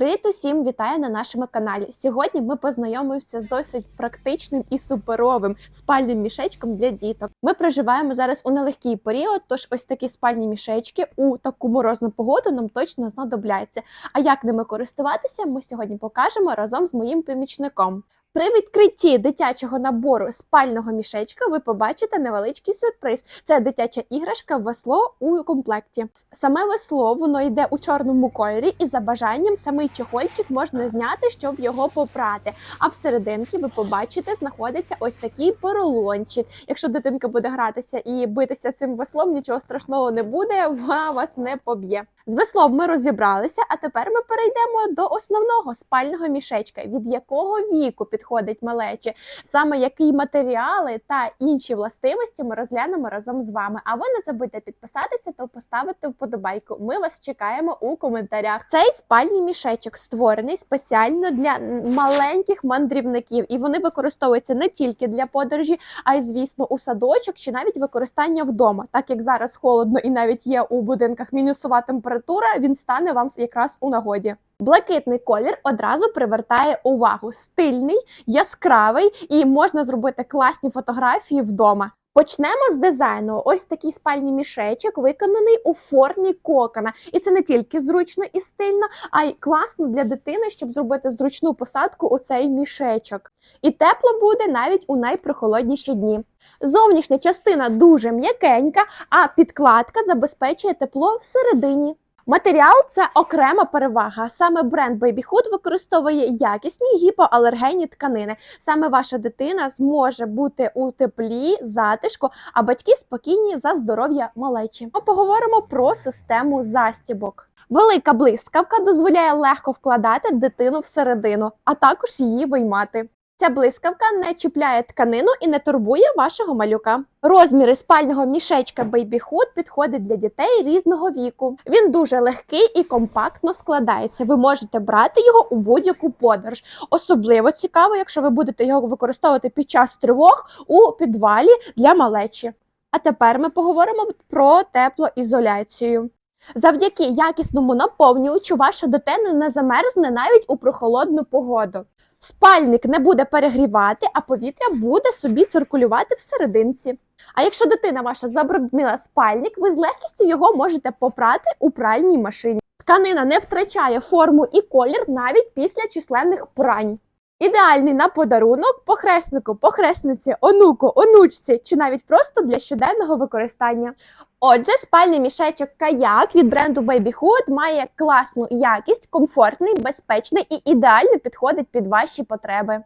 Привіт усім! Вітаю на нашому каналі. Сьогодні ми познайомимося з досить практичним і суперовим спальним мішечком для діток. Ми проживаємо зараз у нелегкий період, тож ось такі спальні мішечки у таку морозну погоду нам точно знадобляться. А як ними користуватися, ми сьогодні покажемо разом з моїм помічником. При відкритті дитячого набору спального мішечка ви побачите невеличкий сюрприз. Це дитяча іграшка весло у комплекті. Саме весло воно йде у чорному кольорі, і за бажанням самий чохольчик можна зняти, щоб його попрати. А всерединки ви побачите, знаходиться ось такий поролончик. Якщо дитинка буде гратися і битися цим веслом, нічого страшного не буде, вона вас не поб'є. З веслом ми розібралися, а тепер ми перейдемо до основного спального мішечка, від якого віку підходить малечі, саме які матеріали та інші властивості ми розглянемо разом з вами. А ви не забудьте підписатися та поставити вподобайку. Ми вас чекаємо у коментарях. Цей спальний мішечок створений спеціально для маленьких мандрівників, і вони використовуються не тільки для подорожі, а й звісно у садочок чи навіть використання вдома. Так як зараз холодно і навіть є у будинках мінусова температура, він стане вам якраз у нагоді. Блакитний колір одразу привертає увагу. Стильний, яскравий і можна зробити класні фотографії вдома. Почнемо з дизайну. Ось такий спальний мішечок виконаний у формі кокона. І це не тільки зручно і стильно, а й класно для дитини, щоб зробити зручну посадку у цей мішечок. І тепло буде навіть у найпрохолодніші дні. Зовнішня частина дуже м'якенька, а підкладка забезпечує тепло всередині. Матеріал це окрема перевага. Саме бренд Baby Hood використовує якісні гіпоалергенні тканини. Саме ваша дитина зможе бути у теплі, затишку, а батьки спокійні за здоров'я малечі. Ми поговоримо про систему застібок. Велика блискавка дозволяє легко вкладати дитину всередину, а також її виймати. Ця блискавка не чіпляє тканину і не турбує вашого малюка. Розміри спального мішечка Baby Hood підходить для дітей різного віку. Він дуже легкий і компактно складається. Ви можете брати його у будь-яку подорож. Особливо цікаво, якщо ви будете його використовувати під час тривог у підвалі для малечі. А тепер ми поговоримо про теплоізоляцію. Завдяки якісному наповнювачу ваша дитина не замерзне навіть у прохолодну погоду. Спальник не буде перегрівати, а повітря буде собі циркулювати всерединці. А якщо дитина ваша забруднила спальник, ви з легкістю його можете попрати у пральній машині. Тканина не втрачає форму і колір навіть після численних прань. Ідеальний на подарунок похреснику, похресниці, онуку, онучці чи навіть просто для щоденного використання. Отже, спальний мішечок каяк від бренду Babyhood має класну якість, комфортний, безпечний і ідеально підходить під ваші потреби.